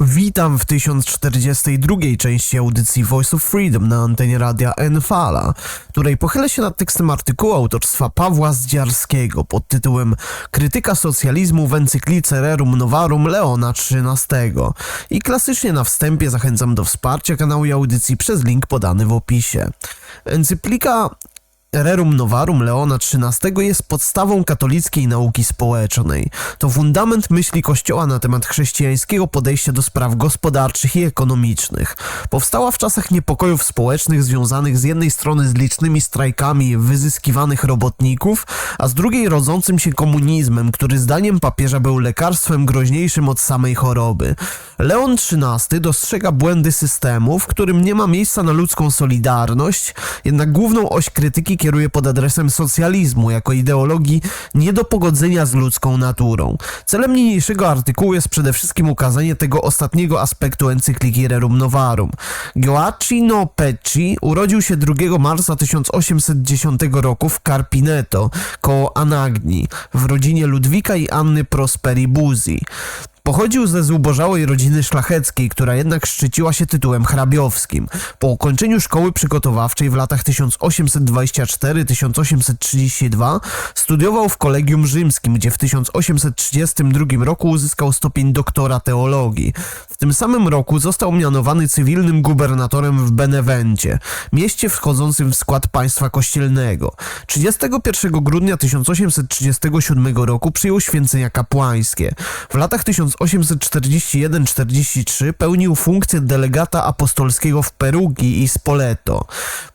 Witam w 1042 części audycji Voice of Freedom na antenie radia Enfala, której pochylę się nad tekstem artykułu autorstwa Pawła Zdziarskiego pod tytułem Krytyka socjalizmu w encyklice Rerum Novarum Leona XIII. I klasycznie na wstępie zachęcam do wsparcia kanału i audycji przez link podany w opisie. Encyklika Rerum Novarum Leona XIII jest podstawą katolickiej nauki społecznej. To fundament myśli Kościoła na temat chrześcijańskiego podejścia do spraw gospodarczych i ekonomicznych. Powstała w czasach niepokojów społecznych związanych z jednej strony z licznymi strajkami wyzyskiwanych robotników, a z drugiej rodzącym się komunizmem, który zdaniem papieża był lekarstwem groźniejszym od samej choroby. Leon XIII dostrzega błędy systemu, w którym nie ma miejsca na ludzką solidarność, jednak główną oś krytyki kieruje pod adresem socjalizmu jako ideologii nie do pogodzenia z ludzką naturą. Celem niniejszego artykułu jest przede wszystkim ukazanie tego ostatniego aspektu encykliki Rerum Novarum. Gioacchino Pecci urodził się 2 marca 1810 roku w Carpineto, koło Anagni, w rodzinie Ludwika i Anny Prosperi Buzi. Pochodził ze zubożałej rodziny szlacheckiej, która jednak szczyciła się tytułem hrabiowskim. Po ukończeniu szkoły przygotowawczej w latach 1824-1832 studiował w Kolegium Rzymskim, gdzie w 1832 roku uzyskał stopień doktora teologii. Tym samym roku został mianowany cywilnym gubernatorem w Benevencie, mieście wchodzącym w skład państwa kościelnego. 31 grudnia 1837 roku przyjął święcenia kapłańskie. W latach 1841-43 pełnił funkcję delegata apostolskiego w Perugi i Spoleto.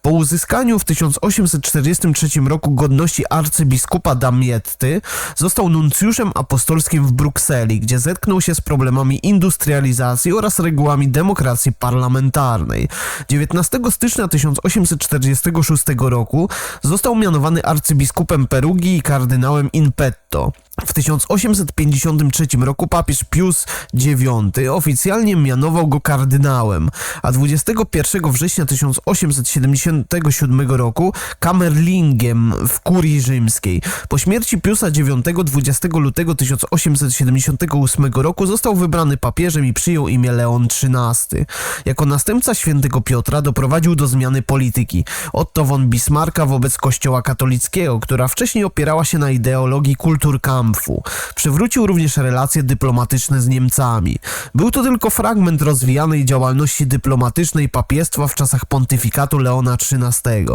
Po uzyskaniu w 1843 roku godności arcybiskupa Damietty został nuncjuszem apostolskim w Brukseli, gdzie zetknął się z problemami industrializacji oraz regułami demokracji parlamentarnej. 19 stycznia 1846 roku został mianowany arcybiskupem Perugi i kardynałem in petto. W 1853 roku papież Pius IX oficjalnie mianował go kardynałem, a 21 września 1877 roku kamerlingiem w kurii rzymskiej. Po śmierci Piusa IX 20 lutego 1878 roku został wybrany papieżem i przyjął imię Leon XIII. Jako następca świętego Piotra doprowadził do zmiany polityki Otto von Bismarcka wobec kościoła katolickiego, która wcześniej opierała się na ideologii kulturkampfu. Przywrócił również relacje dyplomatyczne z Niemcami. Był to tylko fragment rozwijanej działalności dyplomatycznej papiestwa w czasach pontyfikatu Leona XIII.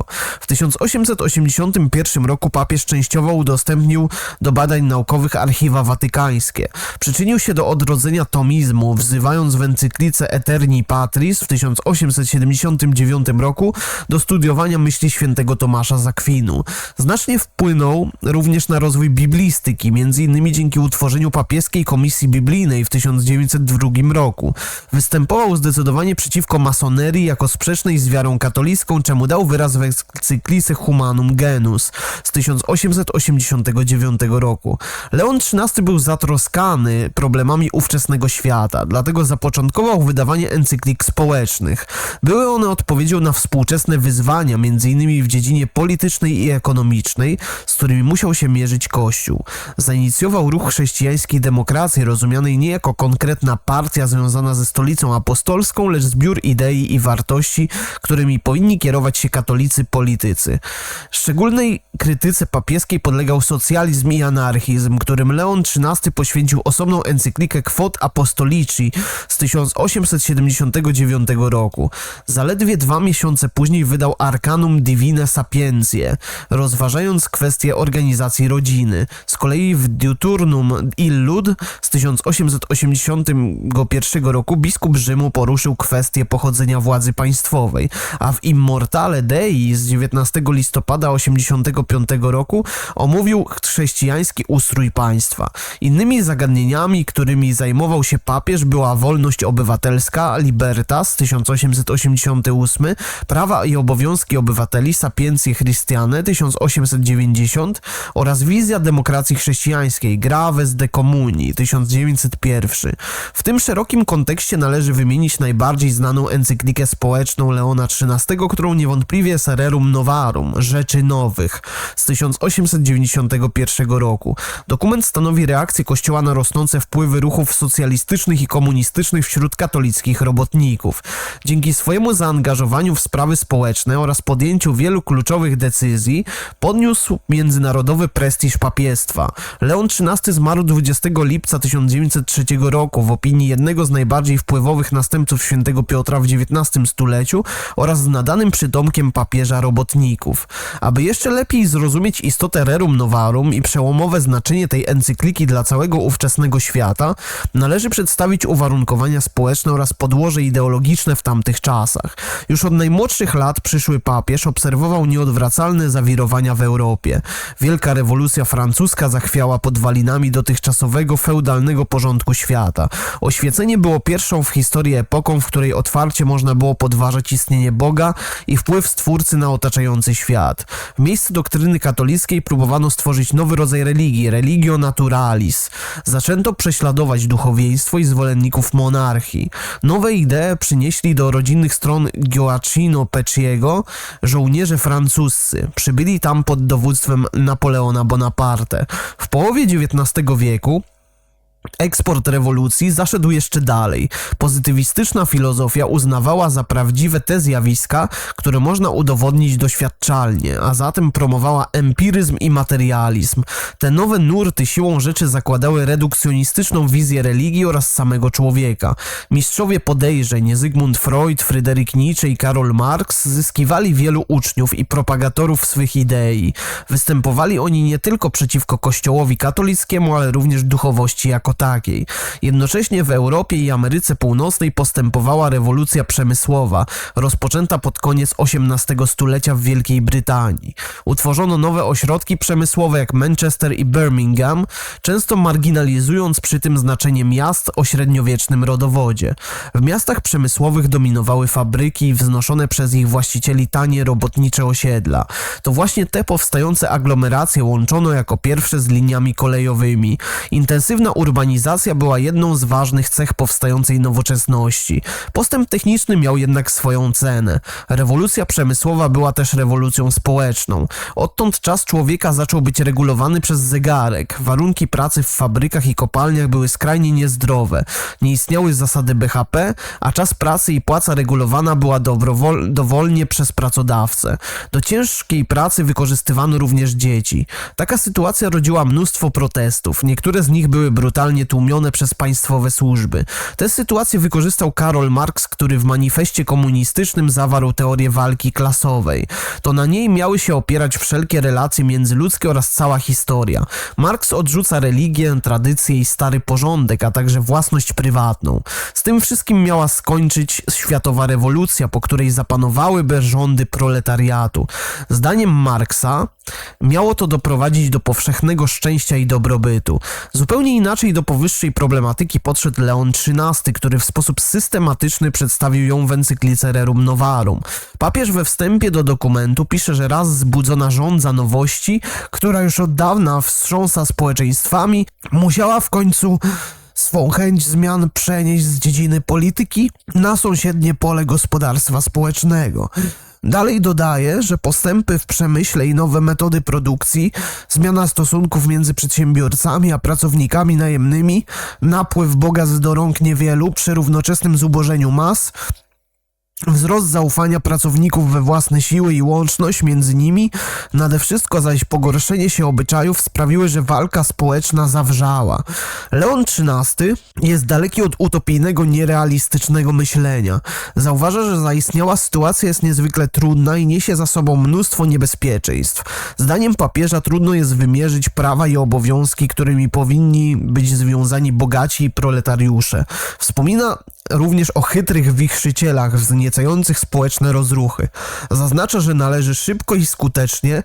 W 1881 roku papież częściowo udostępnił do badań naukowych archiwa watykańskie. Przyczynił się do odrodzenia tomizmu, wzywając w encyklice Eterni Patris w 1879 roku do studiowania myśli świętego Tomasza z. Znacznie wpłynął również na rozwój biblistyki, m.in. dzięki utworzeniu papieskiej komisji biblijnej w 1902 roku. Występował zdecydowanie przeciwko masonerii jako sprzecznej z wiarą katolicką, czemu dał wyraz w encyklice Humanum Genus z 1889 roku. Leon XIII był zatroskany problemami ówczesnego świata, dlatego zapoczątkował wydawanie encyklik społecznych. Były one odpowiedzią na współczesne wyzwania, m.in. w dziedzinie politycznej i ekonomicznej, z którymi musiał się mierzyć Kościół. Zainicjował ruch chrześcijańskiej demokracji, rozumianej nie jako konkretna partia związana ze stolicą apostolską, lecz zbiór idei i wartości, którymi powinni kierować się katolicy politycy. Szczególnej krytyce papieskiej podlegał socjalizm i anarchizm, którym Leon XIII poświęcił osobną encyklikę Quod Apostolici z 1879 roku. Zaledwie dwa miesiące później wydał Arcanum Divine Sapientiae, rozważając kwestię organizacji rodziny. Z kolei w Diuturnum Illud z 1881 roku biskup Rzymu poruszył kwestię pochodzenia władzy państwowej, a w Immortale Dei z 19 listopada 85 roku omówił chrześcijański ustrój państwa. Innymi zagadnieniami, którymi zajmował się papież była wolność obywatelska, Libertas 1888, prawa i obowiązki obywateli, Sapiencje Christiane 1890 oraz wizja demokracji chrześcijańskiej, Graves de Communi 1901. W tym szerokim kontekście należy wymienić najbardziej znaną encyklikę społeczną Leona XIII, którą niewątpliwie jest Rerum Novarum, Rzeczy Nowych, z 1891 roku. Dokument stanowi reakcję Kościoła na rosnące wpływy ruchów socjalistycznych i komunistycznych wśród katolickich robotników. Dzięki swojemu zaangażowaniu w sprawy społeczne oraz podjęciu wielu kluczowych decyzji, podniósł międzynarodowy prestiż papiestwa. Leon XIII zmarł 20 lipca 1903 roku w opinii jednego z najbardziej wpływowych następców świętego Piotra w XIX stuleciu oraz z nadanym przydomkiem papieża robotników. Aby jeszcze lepiej zrozumieć istotę Rerum Novarum i przełomowe znaczenie tej encykliki dla całego ówczesnego świata, należy przedstawić uwarunkowania społeczne oraz podłoże ideologiczne w tamtych czasach. Już od najmłodszych lat przyszły papież obserwował nieodwracalne zawirowania w Europie. Wielka rewolucja francuska zachwiała podwalinami dotychczasowego feudalnego porządku świata. Oświecenie było pierwszą w historii epoką, w której otwarcie można było podważać istnienie Boga i wpływ Stwórcy na otaczający świat. W miejsce doktryny katolickiej próbowano stworzyć nowy rodzaj religii, religio naturalis. Zaczęto prześladować duchowieństwo i zwolenników monarchii. Nowe idee przynieśli do rodzinnych stron Gioacchino Pecciego żołnierze francuscy. Przybyli tam pod dowództwem Napoleona Bonaparte. W połowie XIX wieku Eksport rewolucji zaszedł jeszcze dalej. Pozytywistyczna filozofia uznawała za prawdziwe te zjawiska, które można udowodnić doświadczalnie, a zatem promowała empiryzm i materializm. Te nowe nurty siłą rzeczy zakładały redukcjonistyczną wizję religii oraz samego człowieka. Mistrzowie podejrzeń Zygmunt Freud, Fryderyk Nietzsche i Karol Marx zyskiwali wielu uczniów i propagatorów swych idei. Występowali oni nie tylko przeciwko kościołowi katolickiemu, ale również duchowości jako takiej. Jednocześnie w Europie i Ameryce Północnej postępowała rewolucja przemysłowa, rozpoczęta pod koniec XVIII stulecia w Wielkiej Brytanii. Utworzono nowe ośrodki przemysłowe jak Manchester i Birmingham, często marginalizując przy tym znaczenie miast o średniowiecznym rodowodzie. W miastach przemysłowych dominowały fabryki wznoszone przez ich właścicieli tanie robotnicze osiedla. To właśnie te powstające aglomeracje łączono jako pierwsze z liniami kolejowymi. Intensywna urbanizacja urbanizacja była jedną z ważnych cech powstającej nowoczesności. Postęp techniczny miał jednak swoją cenę. Rewolucja przemysłowa była też rewolucją społeczną. Odtąd czas człowieka zaczął być regulowany przez zegarek. Warunki pracy w fabrykach i kopalniach były skrajnie niezdrowe. Nie istniały zasady BHP, a czas pracy i płaca regulowana była dobrowol- dowolnie przez pracodawcę. Do ciężkiej pracy wykorzystywano również dzieci. Taka sytuacja rodziła mnóstwo protestów. Niektóre z nich były brutalnie tłumione przez państwowe służby. Tę sytuację wykorzystał Karol Marx, który w manifestie komunistycznym zawarł teorię walki klasowej. To na niej miały się opierać wszelkie relacje międzyludzkie oraz cała historia. Marx odrzuca religię, tradycję i stary porządek, a także własność prywatną. Z tym wszystkim miała skończyć światowa rewolucja, po której zapanowałyby rządy proletariatu. Zdaniem Marksa miało to doprowadzić do powszechnego szczęścia i dobrobytu. Zupełnie inaczej do powyższej problematyki podszedł Leon XIII, który w sposób systematyczny przedstawił ją w encyklice Rerum Novarum. Papież we wstępie do dokumentu pisze, że raz zbudzona rządza nowości, która już od dawna wstrząsa społeczeństwami, musiała w końcu swą chęć zmian przenieść z dziedziny polityki na sąsiednie pole gospodarstwa społecznego. Dalej dodaje, że postępy w przemyśle i nowe metody produkcji, zmiana stosunków między przedsiębiorcami a pracownikami najemnymi, napływ bogactw do rąk niewielu przy równoczesnym zubożeniu mas, Wzrost zaufania pracowników we własne siły i łączność między nimi, nade wszystko zaś pogorszenie się obyczajów sprawiły, że walka społeczna zawrzała. Leon XIII jest daleki od utopijnego, nierealistycznego myślenia. Zauważa, że zaistniała sytuacja jest niezwykle trudna i niesie za sobą mnóstwo niebezpieczeństw. Zdaniem papieża trudno jest wymierzyć prawa i obowiązki, którymi powinni być związani bogaci i proletariusze. Wspomina również o chytrych wichrzycielach wzniecających społeczne rozruchy. Zaznacza, że należy szybko i skutecznie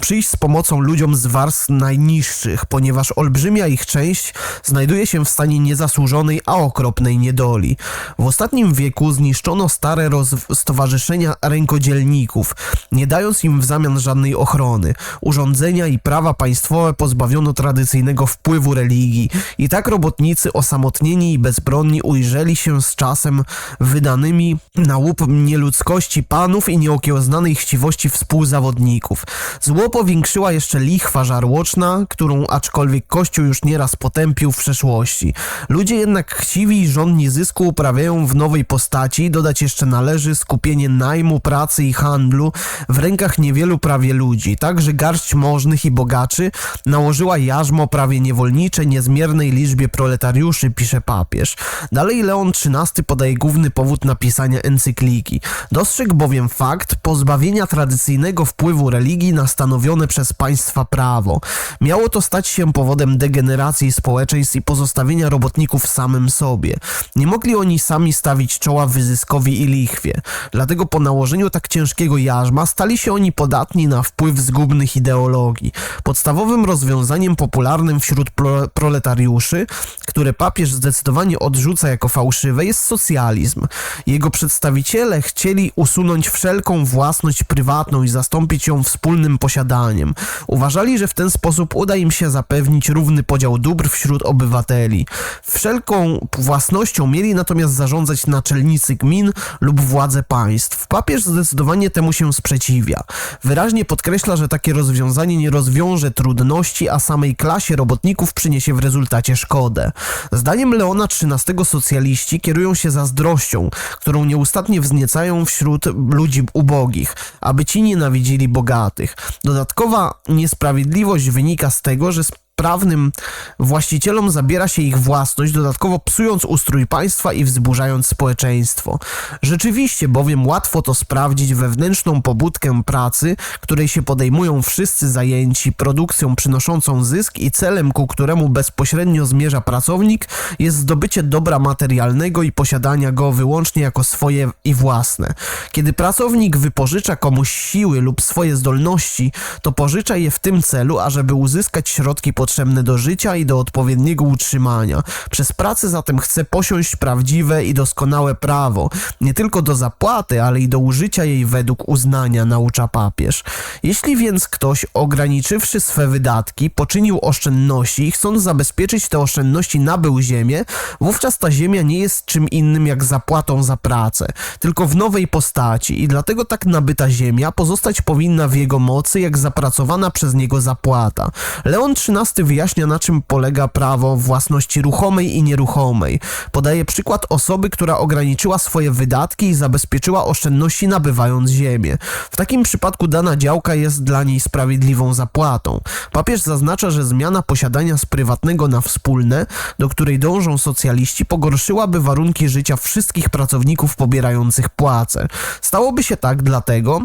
przyjść z pomocą ludziom z warstw najniższych, ponieważ olbrzymia ich część znajduje się w stanie niezasłużonej, a okropnej niedoli. W ostatnim wieku zniszczono stare roz- stowarzyszenia rękodzielników, nie dając im w zamian żadnej ochrony. Urządzenia i prawa państwowe pozbawiono tradycyjnego wpływu religii i tak robotnicy osamotnieni i bezbronni ujrzeli się z czasem wydanymi na łup nieludzkości panów i nieokiełznanej chciwości współzawodników. Zło powiększyła jeszcze lichwa żarłoczna, którą aczkolwiek Kościół już nieraz potępił w przeszłości. Ludzie jednak chciwi i żądni zysku uprawiają w nowej postaci, dodać jeszcze należy skupienie najmu, pracy i handlu w rękach niewielu prawie ludzi, tak że garść możnych i bogaczy nałożyła jarzmo prawie niewolnicze niezmiernej liczbie proletariuszy, pisze papież. Dalej Leon XIII podaje główny powód napisania encykliki. Dostrzegł bowiem fakt pozbawienia tradycyjnego wpływu religii na stanowione przez państwa prawo. Miało to stać się powodem degeneracji społeczeństw i pozostawienia robotników samym sobie. Nie mogli oni sami stawić czoła wyzyskowi i lichwie. Dlatego po nałożeniu tak ciężkiego jarzma stali się oni podatni na wpływ zgubnych ideologii. Podstawowym rozwiązaniem popularnym wśród pro proletariuszy, które papież zdecydowanie odrzuca jako fałszywe, jest socjalizm. Jego przedstawiciele chcieli usunąć wszelką własność prywatną i zastąpić ją wspólnym posiadaniem. Uważali, że w ten sposób uda im się zapewnić równy podział dóbr wśród obywateli. Wszelką własnością mieli natomiast zarządzać naczelnicy gmin lub władze państw. Papież zdecydowanie temu się sprzeciwia. Wyraźnie podkreśla, że takie rozwiązanie nie rozwiąże trudności, a samej klasie robotników przyniesie w rezultacie szkodę. Zdaniem Leona XIII socjaliści kierują się zazdrością, którą nieustannie wzniecają wśród ludzi ubogich, aby ci nienawidzili bogatych. Dodatkowa niesprawiedliwość wynika z tego, że prawnym właścicielom zabiera się ich własność, dodatkowo psując ustrój państwa i wzburzając społeczeństwo. Rzeczywiście bowiem łatwo to sprawdzić wewnętrzną pobudkę pracy, której się podejmują wszyscy zajęci produkcją przynoszącą zysk i celem, ku któremu bezpośrednio zmierza pracownik, jest zdobycie dobra materialnego i posiadania go wyłącznie jako swoje i własne. Kiedy pracownik wypożycza komuś siły lub swoje zdolności, to pożycza je w tym celu, ażeby uzyskać środki potrzebne potrzebne do życia i do odpowiedniego utrzymania. Przez pracę zatem chce posiąść prawdziwe i doskonałe prawo, nie tylko do zapłaty, ale i do użycia jej według uznania, naucza papież. Jeśli więc ktoś, ograniczywszy swe wydatki, poczynił oszczędności i chcąc zabezpieczyć te oszczędności nabył ziemię, wówczas ta ziemia nie jest czym innym jak zapłatą za pracę, tylko w nowej postaci i dlatego tak nabyta ziemia pozostać powinna w jego mocy jak zapracowana przez niego zapłata. Leon XIII wyjaśnia, na czym polega prawo własności ruchomej i nieruchomej. Podaje przykład osoby, która ograniczyła swoje wydatki i zabezpieczyła oszczędności nabywając ziemię. W takim przypadku dana działka jest dla niej sprawiedliwą zapłatą. Papież zaznacza, że zmiana posiadania z prywatnego na wspólne, do której dążą socjaliści, pogorszyłaby warunki życia wszystkich pracowników pobierających płace. Stałoby się tak dlatego,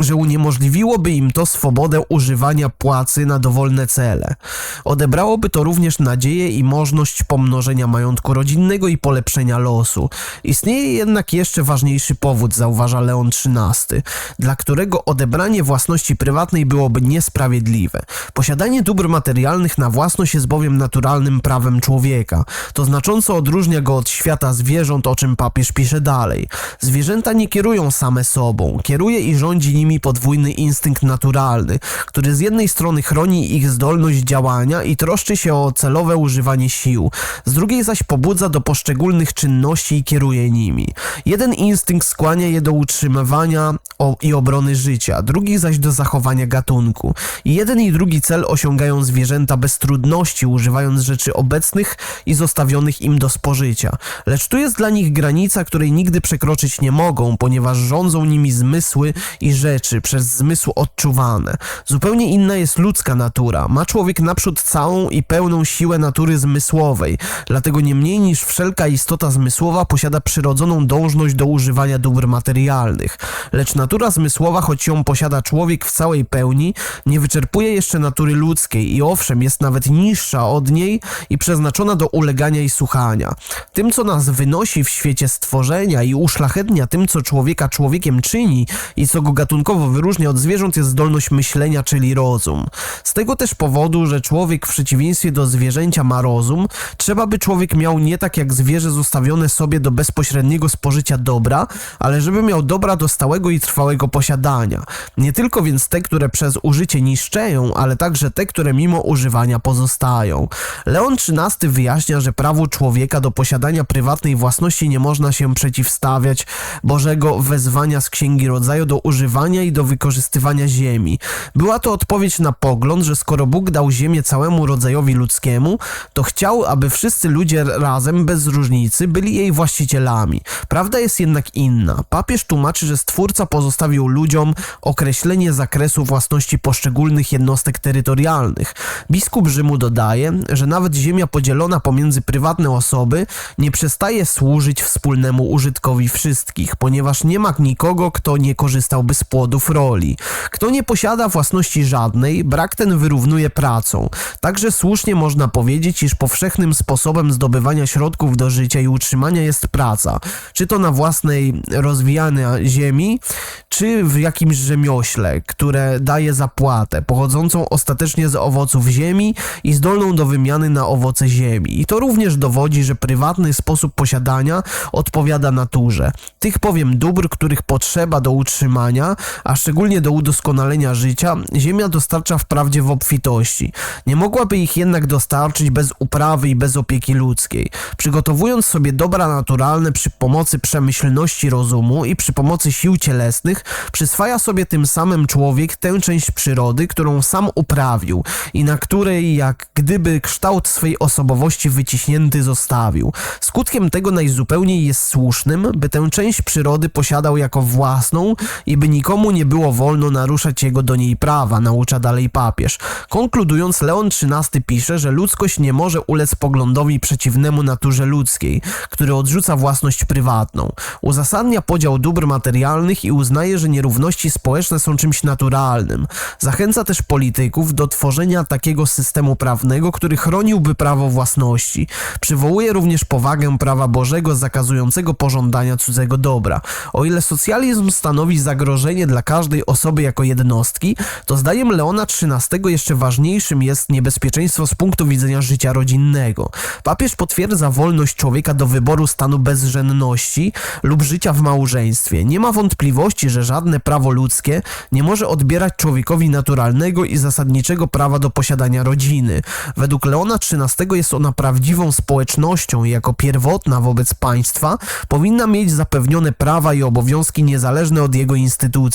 że uniemożliwiłoby im to swobodę używania płacy na dowolne cele. Odebrałoby to również nadzieję i możliwość pomnożenia majątku rodzinnego i polepszenia losu. Istnieje jednak jeszcze ważniejszy powód, zauważa Leon XIII, dla którego odebranie własności prywatnej byłoby niesprawiedliwe. Posiadanie dóbr materialnych na własność jest bowiem naturalnym prawem człowieka. To znacząco odróżnia go od świata zwierząt, o czym papież pisze dalej. Zwierzęta nie kierują same sobą, kieruje i rządzi nimi podwójny instynkt naturalny, który z jednej strony chroni ich zdolność działania i troszczy się o celowe używanie sił, z drugiej zaś pobudza do poszczególnych czynności i kieruje nimi. Jeden instynkt skłania je do utrzymywania i obrony życia, drugi zaś do zachowania gatunku. Jeden i drugi cel osiągają zwierzęta bez trudności, używając rzeczy obecnych i zostawionych im do spożycia. Lecz tu jest dla nich granica, której nigdy przekroczyć nie mogą, ponieważ rządzą nimi zmysły i rzeczy przez zmysł odczuwane. Zupełnie inna jest ludzka natura. Ma człowiek naprzód całą i pełną siłę natury zmysłowej, dlatego nie mniej niż wszelka istota zmysłowa posiada przyrodzoną dążność do używania dóbr materialnych. Lecz natura zmysłowa, choć ją posiada człowiek w całej pełni, nie wyczerpuje jeszcze natury ludzkiej i owszem jest nawet niższa od niej i przeznaczona do ulegania i słuchania. Tym, co nas wynosi w świecie stworzenia i uszlachetnia tym, co człowieka człowiekiem czyni i co go gatunkowo wyróżnia od zwierząt, jest zdolność myślenia, czyli rozum. Z tego też powodu, że człowiek w przeciwieństwie do zwierzęcia ma rozum, trzeba by człowiek miał nie tak jak zwierzę zostawione sobie do bezpośredniego spożycia dobra, ale żeby miał dobra do stałego i trwałego posiadania. Nie tylko więc te, które przez użycie niszczeją, ale także te, które mimo używania pozostają. Leon XIII wyjaśnia, że prawu człowieka do posiadania prywatnej własności nie można się przeciwstawiać Bożego wezwania z Księgi Rodzaju do używania i do wykorzystywania ziemi. Była to odpowiedź na pogląd, że skoro Bóg dał ziemię całemu rodzajowi ludzkiemu, to chciał, aby wszyscy ludzie razem, bez różnicy, byli jej właścicielami. Prawda jest jednak inna. Papież tłumaczy, że Stwórca pozostawił ludziom określenie zakresu własności poszczególnych jednostek terytorialnych. Biskup Rzymu dodaje, że nawet ziemia podzielona pomiędzy prywatne osoby nie przestaje służyć wspólnemu użytkowi wszystkich, ponieważ nie ma nikogo, kto nie korzystałby z płodów roli. Kto nie posiada własności żadnej, brak ten wyrównuje pracą. Także słusznie można powiedzieć, iż powszechnym sposobem zdobywania środków do życia i utrzymania jest praca, czy to na własnej rozwijanej ziemi, czy w jakimś rzemiośle, które daje zapłatę, pochodzącą ostatecznie z owoców ziemi i zdolną do wymiany na owoce ziemi. I to również dowodzi, że prywatny sposób posiadania odpowiada naturze. Tych powiem dóbr, których potrzeba do utrzymania, a szczególnie do udoskonalenia życia, ziemia dostarcza wprawdzie w obfitości. Nie mogłaby ich jednak dostarczyć bez uprawy i bez opieki ludzkiej. Przygotowując sobie dobra naturalne przy pomocy przemyślności rozumu i przy pomocy sił cielesnych, przyswaja sobie tym samym człowiek tę część przyrody, którą sam uprawił i na której jak gdyby kształt swej osobowości wyciśnięty zostawił. Skutkiem tego najzupełniej jest słusznym, by tę część przyrody posiadał jako własną i by nikomu nie było wolno naruszać jego do niej prawa, naucza dalej papież. Konkludując, Leon XIII pisze, że ludzkość nie może ulec poglądowi przeciwnemu naturze ludzkiej, który odrzuca własność prywatną. Uzasadnia podział dóbr materialnych i uznaje, że nierówności społeczne są czymś naturalnym. Zachęca też polityków do tworzenia takiego systemu prawnego, który chroniłby prawo własności. Przywołuje również powagę prawa Bożego zakazującego pożądania cudzego dobra. O ile socjalizm stanowi zagrożenie dla każdej osoby jako jednostki, to zdaniem Leona XIII jeszcze ważniejszym jest niebezpieczeństwo z punktu widzenia życia rodzinnego. Papież potwierdza wolność człowieka do wyboru stanu bezrzędności lub życia w małżeństwie. Nie ma wątpliwości, że żadne prawo ludzkie nie może odbierać człowiekowi naturalnego i zasadniczego prawa do posiadania rodziny. Według Leona XIII jest ona prawdziwą społecznością i jako pierwotna wobec państwa powinna mieć zapewnione prawa i obowiązki niezależne od jego instytucji.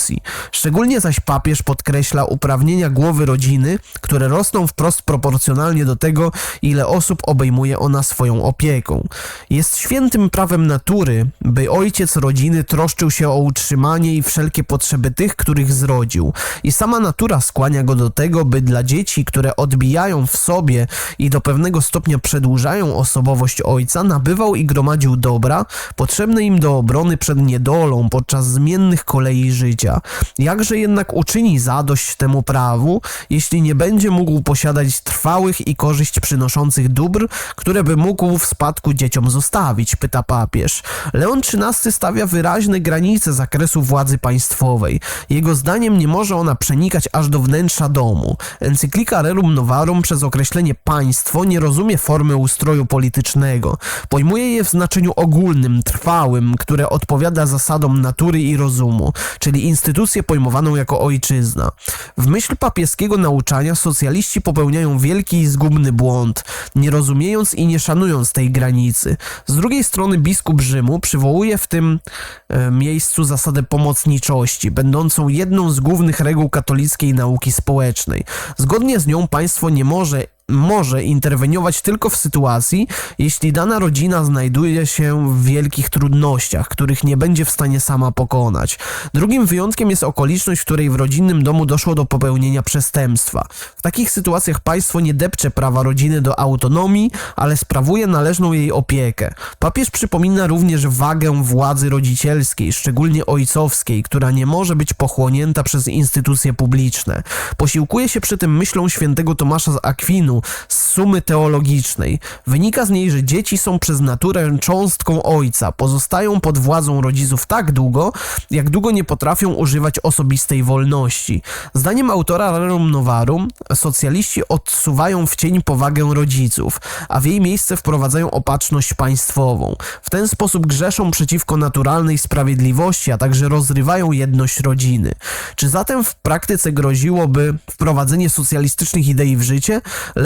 Szczególnie zaś papież podkreśla uprawnienia głowy rodziny, które rosną wprost proporcjonalnie do tego, ile osób obejmuje ona swoją opieką. Jest świętym prawem natury, by ojciec rodziny troszczył się o utrzymanie i wszelkie potrzeby tych, których zrodził. I sama natura skłania go do tego, by dla dzieci, które odbijają w sobie i do pewnego stopnia przedłużają osobowość ojca, nabywał i gromadził dobra, potrzebne im do obrony przed niedolą podczas zmiennych kolei życia. Jakże jednak uczyni zadość temu prawu, jeśli nie będzie mógł posiadać trwałych i korzyść przynoszących dóbr, które by mógł w spadku dzieciom zostawić, pyta papież. Leon XIII stawia wyraźne granice zakresu władzy państwowej. Jego zdaniem nie może ona przenikać aż do wnętrza domu. Encyklika Rerum Novarum przez określenie państwo nie rozumie formy ustroju politycznego. Pojmuje je w znaczeniu ogólnym, trwałym, które odpowiada zasadom natury i rozumu, czyli instytucję pojmowaną jako ojczyzna. W myśl papieskiego nauczania socjaliści popełniają wielki i zgubny błąd, nie rozumiejąc i nie szanując tej granicy. Z drugiej strony biskup Rzymu przywołuje w tym e, miejscu zasadę pomocniczości, będącą jedną z głównych reguł katolickiej nauki społecznej. Zgodnie z nią państwo nie może może interweniować tylko w sytuacji, jeśli dana rodzina znajduje się w wielkich trudnościach, których nie będzie w stanie sama pokonać. Drugim wyjątkiem jest okoliczność, w której w rodzinnym domu doszło do popełnienia przestępstwa. W takich sytuacjach państwo nie depcze prawa rodziny do autonomii, ale sprawuje należną jej opiekę. Papież przypomina również wagę władzy rodzicielskiej, szczególnie ojcowskiej, która nie może być pochłonięta przez instytucje publiczne. Posiłkuje się przy tym myślą świętego Tomasza z Akwinu z sumy teologicznej. Wynika z niej, że dzieci są przez naturę cząstką ojca, pozostają pod władzą rodziców tak długo, jak długo nie potrafią używać osobistej wolności. Zdaniem autora Rerum Novarum, socjaliści odsuwają w cień powagę rodziców, a w jej miejsce wprowadzają opatrzność państwową. W ten sposób grzeszą przeciwko naturalnej sprawiedliwości, a także rozrywają jedność rodziny. Czy zatem w praktyce groziłoby wprowadzenie socjalistycznych idei w życie?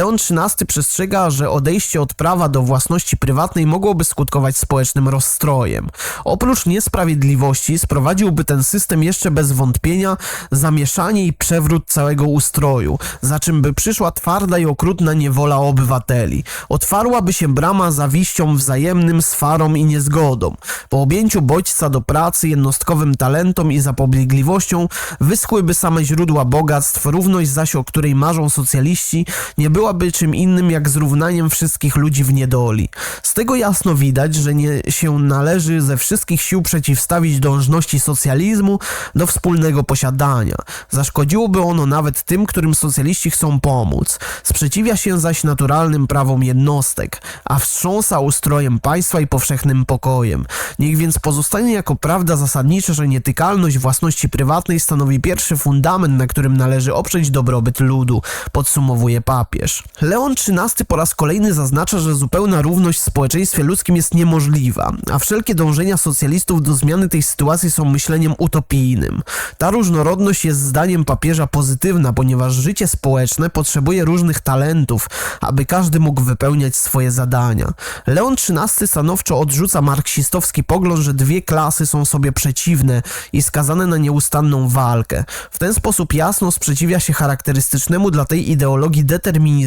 Leon XIII przestrzega, że odejście od prawa do własności prywatnej mogłoby skutkować społecznym rozstrojem. Oprócz niesprawiedliwości sprowadziłby ten system jeszcze bez wątpienia zamieszanie i przewrót całego ustroju, za czym by przyszła twarda i okrutna niewola obywateli. Otwarłaby się brama zawiściom wzajemnym, swarom i niezgodą. Po objęciu bodźca do pracy, jednostkowym talentom i zapobiegliwością wyschłyby same źródła bogactw, równość zaś, o której marzą socjaliści, nie byłaby czym innym jak zrównaniem wszystkich ludzi w niedoli. Z tego jasno widać, że nie się należy ze wszystkich sił przeciwstawić dążności socjalizmu do wspólnego posiadania. Zaszkodziłoby ono nawet tym, którym socjaliści chcą pomóc. Sprzeciwia się zaś naturalnym prawom jednostek, a wstrząsa ustrojem państwa i powszechnym pokojem. Niech więc pozostanie jako prawda zasadnicza, że nietykalność własności prywatnej stanowi pierwszy fundament, na którym należy oprzeć dobrobyt ludu, podsumowuje papież. Leon XIII po raz kolejny zaznacza, że zupełna równość w społeczeństwie ludzkim jest niemożliwa, a wszelkie dążenia socjalistów do zmiany tej sytuacji są myśleniem utopijnym. Ta różnorodność jest zdaniem papieża pozytywna, ponieważ życie społeczne potrzebuje różnych talentów, aby każdy mógł wypełniać swoje zadania. Leon XIII stanowczo odrzuca marksistowski pogląd, że dwie klasy są sobie przeciwne i skazane na nieustanną walkę. W ten sposób jasno sprzeciwia się charakterystycznemu dla tej ideologii determinizmowi,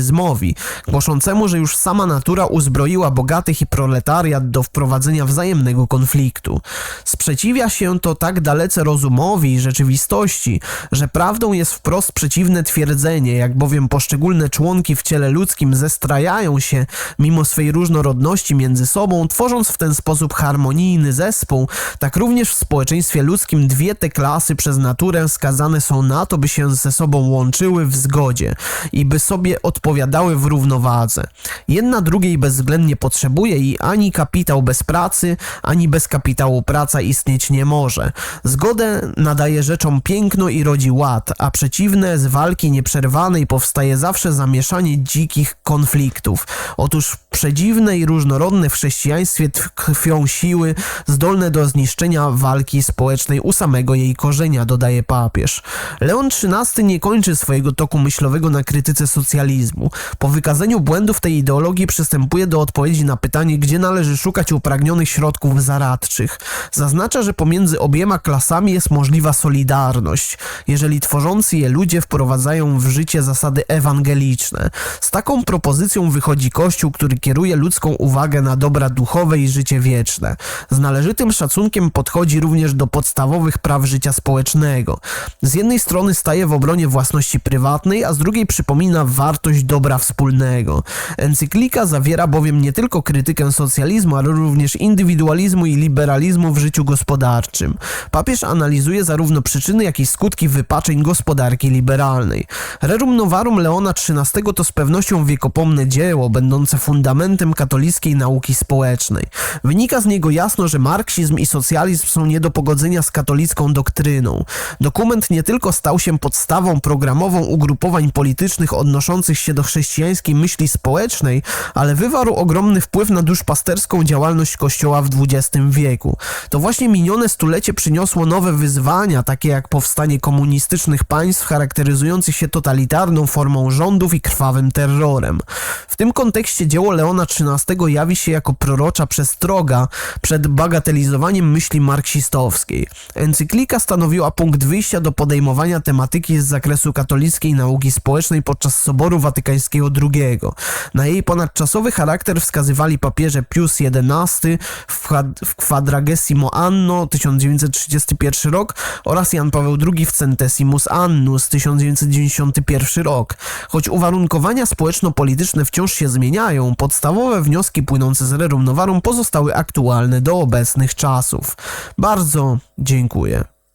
głoszącemu, że już sama natura uzbroiła bogatych i proletariat do wprowadzenia wzajemnego konfliktu. Sprzeciwia się to tak dalece rozumowi i rzeczywistości, że prawdą jest wprost przeciwne twierdzenie, jak bowiem poszczególne członki w ciele ludzkim zestrajają się mimo swej różnorodności między sobą, tworząc w ten sposób harmonijny zespół, tak również w społeczeństwie ludzkim dwie te klasy przez naturę skazane są na to, by się ze sobą łączyły w zgodzie i by sobie odpowiadały w równowadze. Jedna drugiej bezwzględnie potrzebuje i ani kapitał bez pracy, ani bez kapitału praca istnieć nie może. Zgodę nadaje rzeczom piękno i rodzi ład, a przeciwne z walki nieprzerwanej powstaje zawsze zamieszanie dzikich konfliktów. Otóż przedziwne i różnorodne w chrześcijaństwie tkwią siły zdolne do zniszczenia walki społecznej u samego jej korzenia, dodaje papież. Leon XIII nie kończy swojego toku myślowego na krytyce socjalizmu. Po wykazaniu błędów tej ideologii przystępuje do odpowiedzi na pytanie, gdzie należy szukać upragnionych środków zaradczych. Zaznacza, że pomiędzy obiema klasami jest możliwa solidarność, jeżeli tworzący je ludzie wprowadzają w życie zasady ewangeliczne. Z taką propozycją wychodzi Kościół, który kieruje ludzką uwagę na dobra duchowe i życie wieczne. Z należytym szacunkiem podchodzi również do podstawowych praw życia społecznego. Z jednej strony staje w obronie własności prywatnej, a z drugiej przypomina wartość dobra wspólnego. Encyklika zawiera bowiem nie tylko krytykę socjalizmu, ale również indywidualizmu i liberalizmu w życiu gospodarczym. Papież analizuje zarówno przyczyny, jak i skutki wypaczeń gospodarki liberalnej. Rerum Novarum Leona XIII to z pewnością wiekopomne dzieło, będące fundamentem katolickiej nauki społecznej. Wynika z niego jasno, że marksizm i socjalizm są nie do pogodzenia z katolicką doktryną. Dokument nie tylko stał się podstawą programową ugrupowań politycznych odnoszących się do chrześcijańskiej myśli społecznej, ale wywarł ogromny wpływ na duszpasterską działalność Kościoła w XX wieku. To właśnie minione stulecie przyniosło nowe wyzwania, takie jak powstanie komunistycznych państw charakteryzujących się totalitarną formą rządów i krwawym terrorem. W tym kontekście dzieło Leona XIII jawi się jako prorocza przestroga przed bagatelizowaniem myśli marksistowskiej. Encyklika stanowiła punkt wyjścia do podejmowania tematyki z zakresu katolickiej nauki społecznej podczas Soboru Watykańskiego II. Na jej ponadczasowy charakter wskazywali papieże Pius XI w, Quadragesimo Anno 1931 rok oraz Jan Paweł II w Centesimus Annus 1991 rok. Choć uwarunkowania społeczno-polityczne wciąż się zmieniają, podstawowe wnioski płynące z Rerum Novarum pozostały aktualne do obecnych czasów. Bardzo dziękuję.